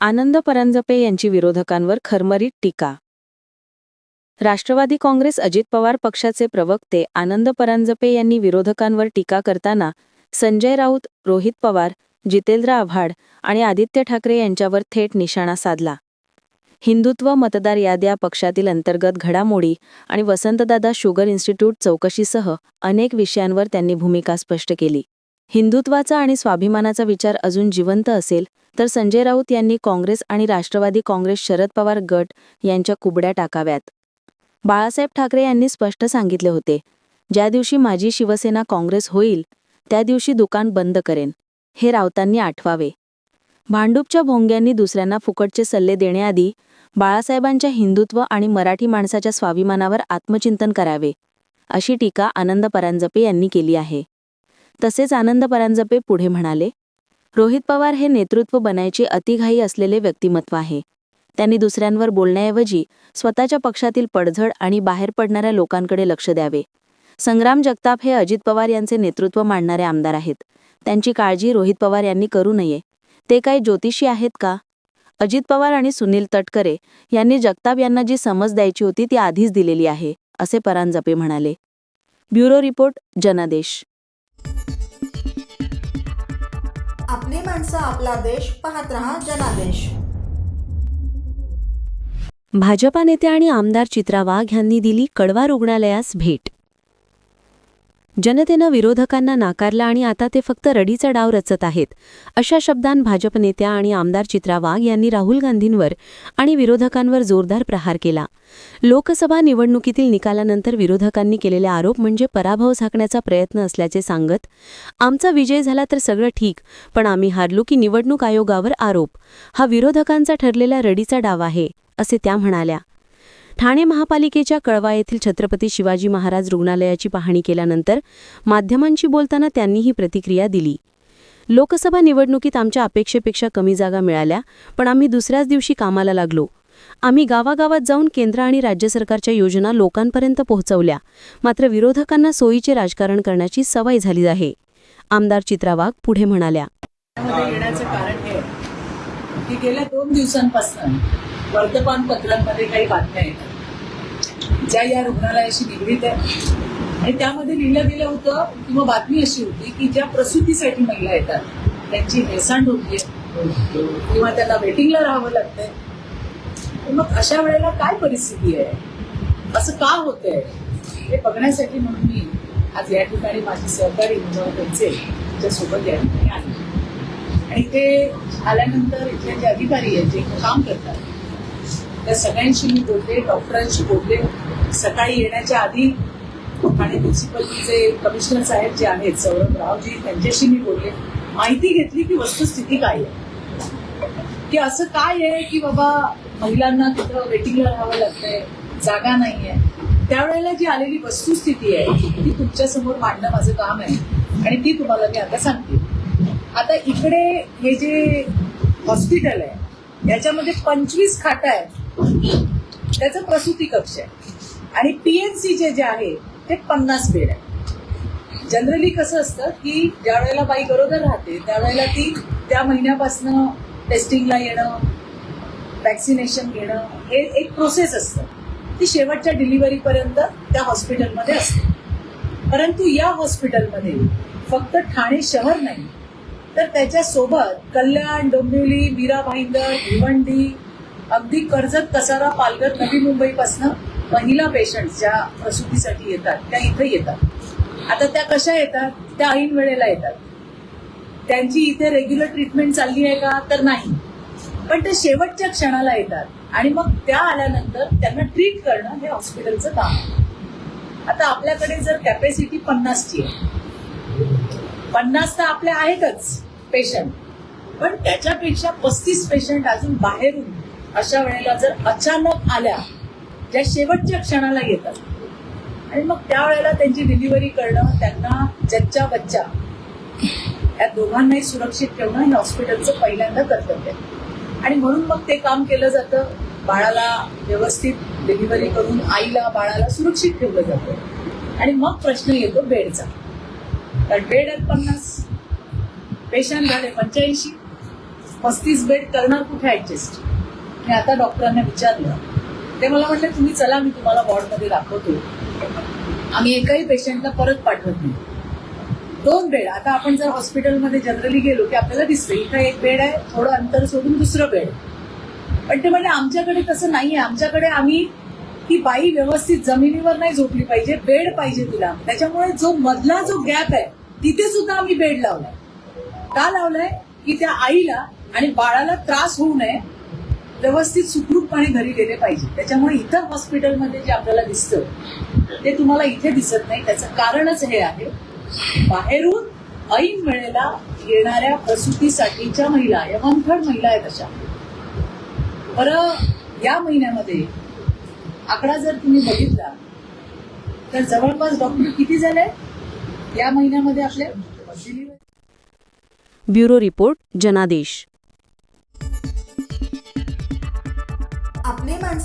आनंद परांजपे यांची विरोधकांवर खरमरीत टीका. राष्ट्रवादी काँग्रेस अजित पवार पक्षाचे प्रवक्ते आनंद परांजपे यांनी विरोधकांवर टीका करताना संजय राऊत रोहित पवार जितेंद्र आव्हाड आणि आदित्य ठाकरे यांच्यावर थेट निशाणा साधला. हिंदुत्व मतदार याद्या पक्षातील अंतर्गत घडामोडी आणि वसंतदादा शुगर इन्स्टिट्यूट चौकशीसह अनेक विषयांवर त्यांनी भूमिका स्पष्ट केली. हिंदुत्वाचा आणि स्वाभिमानाचा विचार अजून जिवंत असेल तर संजय राऊत यांनी काँग्रेस आणि राष्ट्रवादी काँग्रेस शरद पवार गट यांच्या कुबड्या टाकाव्यात. बाळासाहेब ठाकरे यांनी स्पष्ट सांगितले होते ज्या दिवशी माझी शिवसेना काँग्रेस होईल त्या दिवशी दुकान बंद करेन हे राऊतांनी आठवावे. भांडूपच्या भोंग्यांनी दुसऱ्यांना फुकटचे सल्ले देण्याआधी बाळासाहेबांच्या हिंदुत्व आणि मराठी माणसाच्या स्वाभिमानावर आत्मचिंतन करावे अशी टीका आनंद परांजपे यांनी केली आहे. तसेच आनंद परांजपे पुढे म्हणाले रोहित पवार हे नेतृत्व बनायची अतिघाई असलेले व्यक्तिमत्व आहे. त्यांनी दुसऱ्यांवर बोलण्याऐवजी स्वतःच्या पक्षातील पडझड आणि बाहेर पडणाऱ्या लोकांकडे लक्ष द्यावे. संग्राम जगताप हे अजित पवार यांचे नेतृत्व मांडणारे आमदार आहेत. त्यांची काळजी रोहित पवार यांनी करू नये. ते काही ज्योतिषी आहेत का? अजित पवार आणि सुनील तटकरे यांनी जगताप यांना जी समज द्यायची होती ती आधीच दिलेली आहे असे परांजपे म्हणाले. ब्युरो रिपोर्ट जनादेश. आपली माणसं आपला देश पाहत रहा जनादेश. भाजपा नेते आणि आमदार चित्रा वाघ यांनी दिली कडवा रुग्णालयास भेट. जनतेनं विरोधकांना नाकारलं आणि आता ते फक्त रडीचा डाव रचत आहेत. अशा शब्दांत भाजप नेत्या आणि आमदार चित्रा वाघ यांनी राहुल गांधींवर आणि विरोधकांवर जोरदार प्रहार केला. लोकसभा निवडणुकीतील निकालानंतर विरोधकांनी केलेले आरोप म्हणजे पराभव झाकण्याचा प्रयत्न असल्याचे सांगत आमचा विजय झाला तर सगळं ठीक पण आम्ही हारलो की निवडणूक आयोगावर आरोप. हा विरोधकांचा ठरलेला रडीचा डाव आहे असे त्या म्हणाल्या. ठाणे महापालिकेच्या कळवा येथील छत्रपती शिवाजी महाराज रुग्णालयाची पाहणी केल्यानंतर माध्यमांशी बोलताना त्यांनी ही प्रतिक्रिया दिली. लोकसभा निवडणुकीत आमच्या अपेक्षेपेक्षा कमी जागा मिळाल्या पण आम्ही दुसऱ्याच दिवशी कामाला लागलो. आम्ही गावागावात जाऊन केंद्र आणि राज्य सरकारच्या योजना लोकांपर्यंत पोहोचवल्या. मात्र विरोधकांना सोयीचे राजकारण करण्याची सवय झाली आहे. आमदार चित्रा वाघ पुढे म्हणाल्या. येण्याचं कारण हे की गेल्या दोन दिवसांपासून वर्तमानपत्रांमध्ये काही बातम्या येतात. ज्या या रुग्णालयाशी निगडीत आहे आणि त्यामध्ये लिहिलं गेलं होतं किंवा बातमी अशी होती की ज्या प्रसूतीसाठी महिला येतात त्यांची हेळसांड होती. किंवा त्यांना वेटिंगला राहावं लागतंय. मग अशा वेळेला काय परिस्थिती आहे? असं का होतंय? हे बघण्यासाठी म्हणून मी आज या ठिकाणी माझे सहकारी म्हणून त्यांचे त्यांच्यासोबत या ठिकाणी आले. आणि ते आल्यानंतर इथले जे अधिकारी आहेत जे काम करतात त्या सगळ्यांशी मी बोलले डॉक्टरांशी बोलले. सकाळी येण्याच्या आधी ठाणे म्युन्सिपलचे कमिशनर साहेब जे आहेत सौरभ रावजी त्यांच्याशी मी बोलले. माहिती घेतली की वस्तुस्थिती काय आहे. की असं काय आहे की बाबा महिलांना तिथं वेटिंगला राहावं लागतंय जागा नाही आहे त्यावेळेला जी आलेली वस्तुस्थिती आहे ती तुमच्यासमोर मांडणं माझं काम आहे. आणि ती तुम्हाला मी आता सांगते. आता इकडे हे जे हॉस्पिटल आहे याच्यामध्ये पंचवीस खाटा आहेत. त्याचं प्रसूती कक्ष आहे. आणि पीएनसी जे जे आहे ते पन्नास बेड आहे. जनरली कसं असतं की ज्या वेळेला बाई गरोदर राहते त्यावेळेला ती त्या महिन्यापासनं टेस्टिंगला येणं वॅक्सिनेशन घेणं हे एक प्रोसेस असतं. ती शेवटच्या डिलिव्हरीपर्यंत त्या हॉस्पिटलमध्ये असते. परंतु या हॉस्पिटलमध्ये फक्त ठाणे शहर नाही तर त्याच्यासोबत कल्याण डोंबिवली मीरा भाईंदर भिवंडी अगदी कर्जत कसारा पालघर नवी मुंबईपासनं महिला पेशंट ज्या प्रसूतीसाठी येतात त्या इथं येतात. आता त्या कशा येतात? त्या ऐन वेळेला येतात. त्यांची इथे रेग्युलर ट्रीटमेंट चालली आहे का? तर नाही. पण ते शेवटच्या क्षणाला येतात आणि मग त्या आल्यानंतर त्यांना ट्रीट करणं हे हॉस्पिटलचं काम आहे. आता आपल्याकडे जर कॅपॅसिटी पन्नासची आहे. पन्नास तर आपल्या आहेतच पेशंट पण त्याच्यापेक्षा पस्तीस पेशंट अजून बाहेरून अशा वेळेला जर अचानक आल्या ज्या शेवटच्या क्षणाला येतात आणि मग त्यावेळेला त्यांची डिलिव्हरी करणं त्यांना जच्चा बच्चा या दोघांनाही सुरक्षित ठेवणं हे हॉस्पिटलचं पहिल्यांदा कर्तव्य आहे. आणि म्हणून मग ते काम केलं जातं. बाळाला व्यवस्थित डिलिव्हरी करून आईला बाळाला सुरक्षित ठेवलं जातं. आणि मग प्रश्न येतो बेडचा. कारण बेड आहेत पन्नास पेशंट झाले पंच्याऐंशी पस्तीस बेड करणार कुठे ऍडजस्ट मी आता डॉक्टरांना विचारलं. ते मला म्हटलं तुम्ही चला मी तुम्हाला वॉर्डमध्ये दाखवतो. आम्ही एकाही पेशंटला परत पाठवत नाही. दोन बेड. आता आपण जर हॉस्पिटलमध्ये जनरली गेलो की आपल्याला दिसतं इथं एक बेड आहे थोडं अंतर सोडून दुसरं बेड. पण ते म्हणजे आमच्याकडे तसं आहे आमच्याकडे आम्ही ती बाई व्यवस्थित जमिनीवर नाही झोपली पाहिजे बेड पाहिजे तिला. त्याच्यामुळे जो मधला जो गॅप आहे तिथे सुद्धा आम्ही बेड लावलाय. का लावलाय? की त्या आईला आणि बाळाला त्रास होऊ नये व्यवस्थित सुखरूपपणे घरी गेले पाहिजे. त्याच्यामुळे इतर हॉस्पिटलमध्ये जे आपल्याला दिसतं ते तुम्हाला इथे दिसत नाही. त्याचं कारणच हे आहे बाहेरून ऐन वेळेला येणाऱ्या प्रसूतीसाठीच्या महिला या वनथर्ड महिला आहेत अशा. बरं या महिन्यामध्ये आकडा जर तुम्ही बघितला तर जवळपास डॉक्टर किती झाले? या महिन्यामध्ये आपल्या ब्युरो रिपोर्ट जनादेश.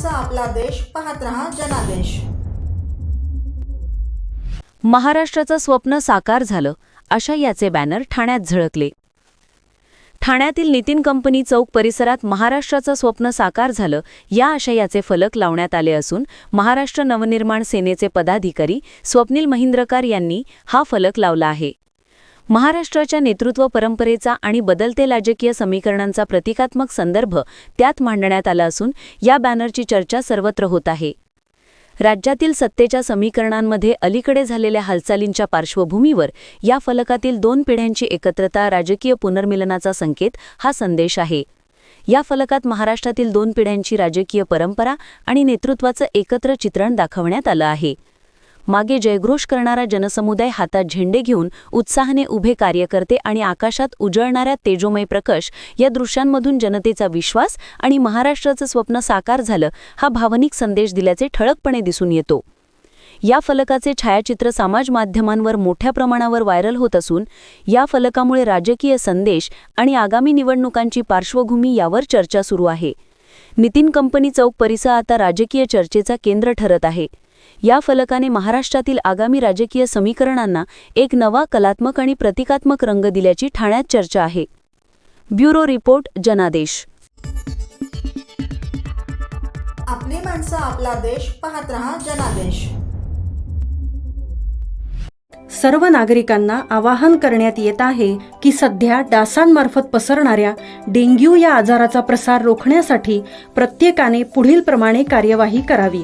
आपली आपला देश पाहत रहा जनादेश. महाराष्ट्राचं स्वप्न साकार झालं अशा याचे बॅनर ठाण्यात झळकले. ठाण्यातील नितीन कंपनी चौक परिसरात महाराष्ट्राचं स्वप्न साकार झालं या आशयाचे फलक लावण्यात आले असून महाराष्ट्र नवनिर्माण सेनेचे पदाधिकारी स्वप्नील महिंद्रकार यांनी हा फलक लावला आहे. महाराष्ट्राच्या नेतृत्व परंपरेचा आणि बदलते राजकीय समीकरणांचा प्रतिकात्मक संदर्भ त्यात मांडण्यात आला असून या बॅनरची चर्चा सर्वत्र होत आहे. राज्यातील सत्तेच्या समीकरणांमध्ये अलीकडे झालेल्या हालचालींच्या पार्श्वभूमीवर या फलकातील दोन पिढ्यांची एकत्रता राजकीय पुनर्मिलनाचा संकेत हा संदेश आहे. या फलकात महाराष्ट्रातील दोन पिढ्यांची राजकीय परंपरा आणि नेतृत्वाचं एकत्र चित्रण दाखवण्यात आलं आहे. मागे जयघोष करणारा जनसमुदाय हातात झेंडे घेऊन उत्साहाने उभे कार्यकर्ते आणि आकाशात उजळणाऱ्या तेजोमय प्रकाश या दृश्यांमधून जनतेचा विश्वास आणि महाराष्ट्राचं स्वप्न साकार झालं हा भावनिक संदेश दिल्याचे ठळकपणे दिसून येतो. या फलकाचे छायाचित्र समाज माध्यमांवर मोठ्या प्रमाणावर व्हायरल होत असून या फलकामुळे राजकीय संदेश आणि आगामी निवडणुकांची पार्श्वभूमी यावर चर्चा सुरू आहे. नितीन कंपनी चौक परिसर आता राजकीय चर्चेचा केंद्र ठरत आहे. या फलकाने महाराष्ट्रातील आगामी राजकीय समीकरणांना एक नवा कलात्मक आणि प्रतिकात्मक रंग दिल्याची ठाण्यात चर्चा आहे. ब्युरो रिपोर्ट जनादेश. आपली माणसं आपला देश पाहत रहा जनादेश. सर्व नागरिकांना आवाहन करण्यात येत आहे की सध्या डासांमार्फत पसरणाऱ्या डेंग्यू या आजाराचा प्रसार रोखण्यासाठी प्रत्येकाने पुढीलप्रमाणे कार्यवाही करावी.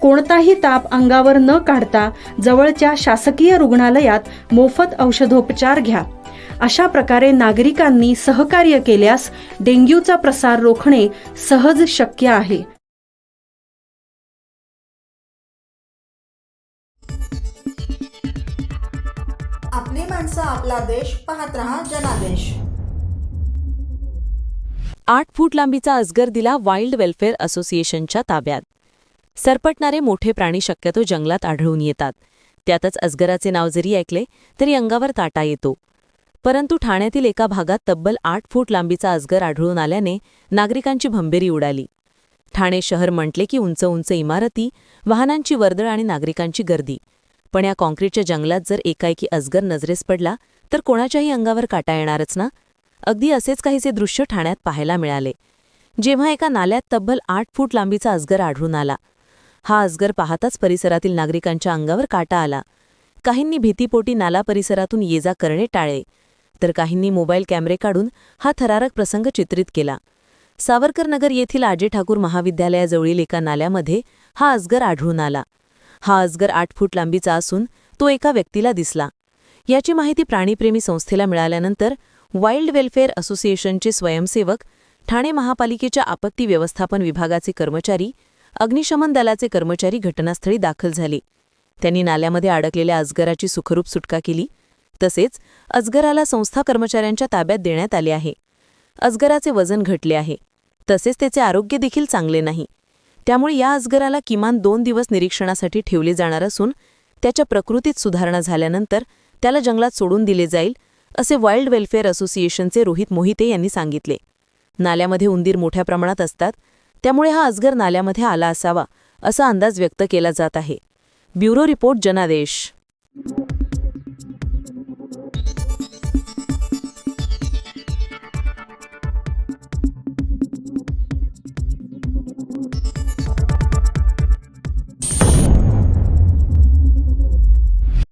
कोणताही ताप अंगावर न काढता जवळच्या शासकीय रुग्णालयात मोफत औषधोपचार घ्या. अशा प्रकारे नागरिकांनी सहकार्य केल्यास डेंग्यूचा प्रसार रोखणे सहज शक्य आहे. आपली माणसं आपला देश पाहत रहा जनादेश. आठ फूट लांबीचा अजगर दिला वाईल्ड वेल्फेअर असोसिएशनच्या ताब्यात. सरपटणारे मोठे प्राणी शक्यतो जंगलात आढळून येतात. त्यातच अजगराचे नाव जरी ऐकले तरी अंगावर ताटा येतो. परंतु ठाण्यातील एका भागात तब्बल आठ फूट लांबीचा अजगर आढळून आल्याने नागरिकांची भंबेरी उडाली. ठाणे शहर म्हटले की उंच उंच इमारती वाहनांची वर्दळ आणि नागरिकांची गर्दी. पण या कॉन्क्रीटच्या जंगलात जर एकाएकी अजगर नजरेस पडला तर कोणाच्याही अंगावर काटा येणारच ना? अगदी असेच काहीसे दृश्य ठाण्यात पाहायला मिळाले. जेव्हा एका नाल्यात तब्बल आठ फूट लांबीचा अजगर आढळून आला हा अजगर पाहताच परिसरातील नागरिकांच्या अंगावर काटा आला. काहींनी भीतीपोटी नाला परिसरातून ये जा करणे टाळले तर काहींनी मोबाईल कॅमेरे काढून हा थरारक प्रसंग चित्रित केला. सावरकरनगर येथील आजे ठाकूर महाविद्यालयाजवळील एका नाल्यामध्ये हा अजगर आढळून आला. हा अजगर आठ फूट लांबीचा असून तो एका व्यक्तीला दिसला. याची माहिती प्राणीप्रेमी संस्थेला मिळाल्यानंतर वाईल्ड वेल्फेअर असोसिएशनचे स्वयंसेवक ठाणे महापालिकेच्या आपत्ती व्यवस्थापन विभागाचे कर्मचारी अग्निशमन दलाचे कर्मचारी घटनास्थळी दाखल झाले. त्यांनी नाल्यामध्ये अडकलेल्या अजगराची सुखरूप सुटका केली. तसेच अजगराला संस्था कर्मचाऱ्यांच्या ताब्यात देण्यात आले आहे. अजगराचे वजन घटले आहे. तसेच त्याचे आरोग्य देखील चांगले नाही. त्यामुळे या अजगराला किमान दोन दिवस निरीक्षणासाठी ठेवले जाणार असून त्याच्या प्रकृतीत सुधारणा झाल्यानंतर त्याला जंगलात सोडून दिले जाईल असे वाईल्ड वेल्फेअर असोसिएशनचे रोहित मोहिते यांनी सांगितले. नाल्यामध्ये उंदीर मोठ्या प्रमाणात असतात त्यामुळे हा अजगर नाल्यामध्ये आला असावा असा अंदाज व्यक्त केला जात आहे. ब्युरो रिपोर्ट जनादेश.